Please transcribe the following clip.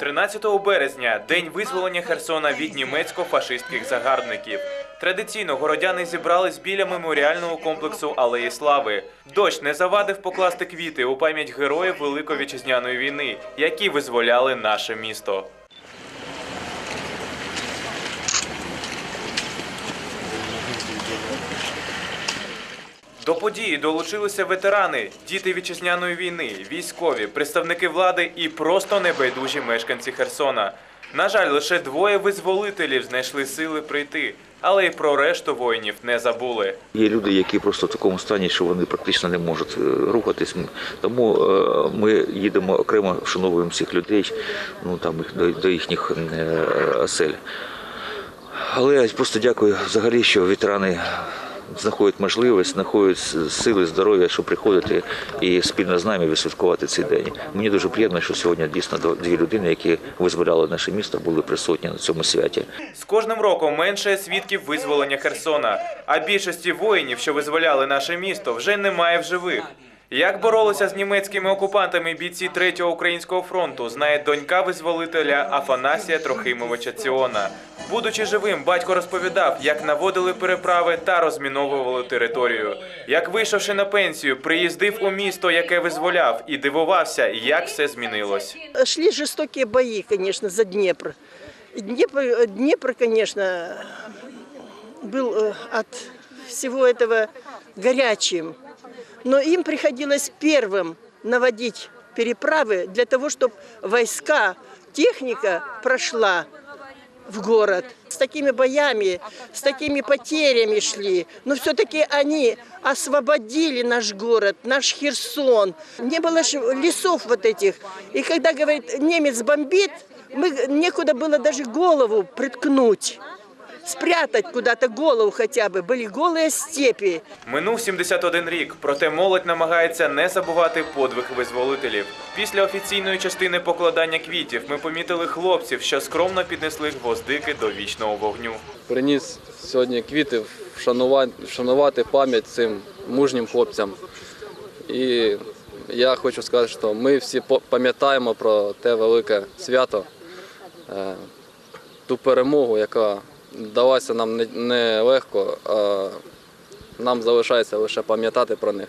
13 березня день визволення Херсона від німецько-фашистських загарбників. Традиційно городяни зібрались біля меморіального комплексу Алеї Слави. Дощ не завадив покласти квіти у пам'ять героїв Великої вітчизняної війни, які визволяли наше місто. До події долучилися ветерани, діти вітчизняної війни, військові, представники влади і просто небайдужі мешканці Херсона. На жаль, лише двоє визволителів знайшли сили прийти, але й про решту воїнів не забули. Є люди, які просто в такому стані, що вони практично не можуть е, рухатись. Тому е, ми їдемо окремо, вшановуємо всіх людей, ну там до, їхніх е, осель. Але я просто дякую взагалі, що ветерани знаходять можливість, знаходять сили, здоров'я, щоб приходити і спільно з нами відсвяткувати цей день. Мені дуже приємно, що сьогодні дійсно дві людини, які визволяли наше місто, були присутні на цьому святі. З кожним роком менше свідків визволення Херсона, а більшості воїнів, що визволяли наше місто, вже немає в живих. Як боролися з німецькими окупантами бійці 3-го українського фронту, знає донька визволителя Афанасія Трохимовича Ціона. Будучи живим, батько розповідав, як наводили переправи та розміновували територію. Як вийшовши на пенсію, приїздив у місто, яке визволяв, і дивувався, як все змінилось. Шли жестокие бои, конечно, за Днепр. И Днепр, Днепр, конечно, был э, от всего этого горячим. Но им приходилось первым наводить переправы для того, чтобы войска, техника прошла в город. С такими боями, с такими потерями шли. Но все-таки они освободили наш город, наш Херсон. Не было лесов вот этих. И когда, говорит, немец бомбит, мы, некуда было даже голову приткнуть. Спрятать куда-то голову хотя бы. Были голые степи. Минув 71 рік, проте молодь намагається не забувати подвиг визволителів. Після офіційної частини покладання квітів ми помітили хлопців, що скромно піднесли гвоздики до вічного вогню. приніс сьогодні квіти вшанувати, вшанувати пам'ять цим мужнім хлопцям. І я хочу сказати, що ми всі по- пам'ятаємо про те велике свято, е, ту перемогу, яка далася нам не- нелегко, а нам залишається лише пам'ятати про них.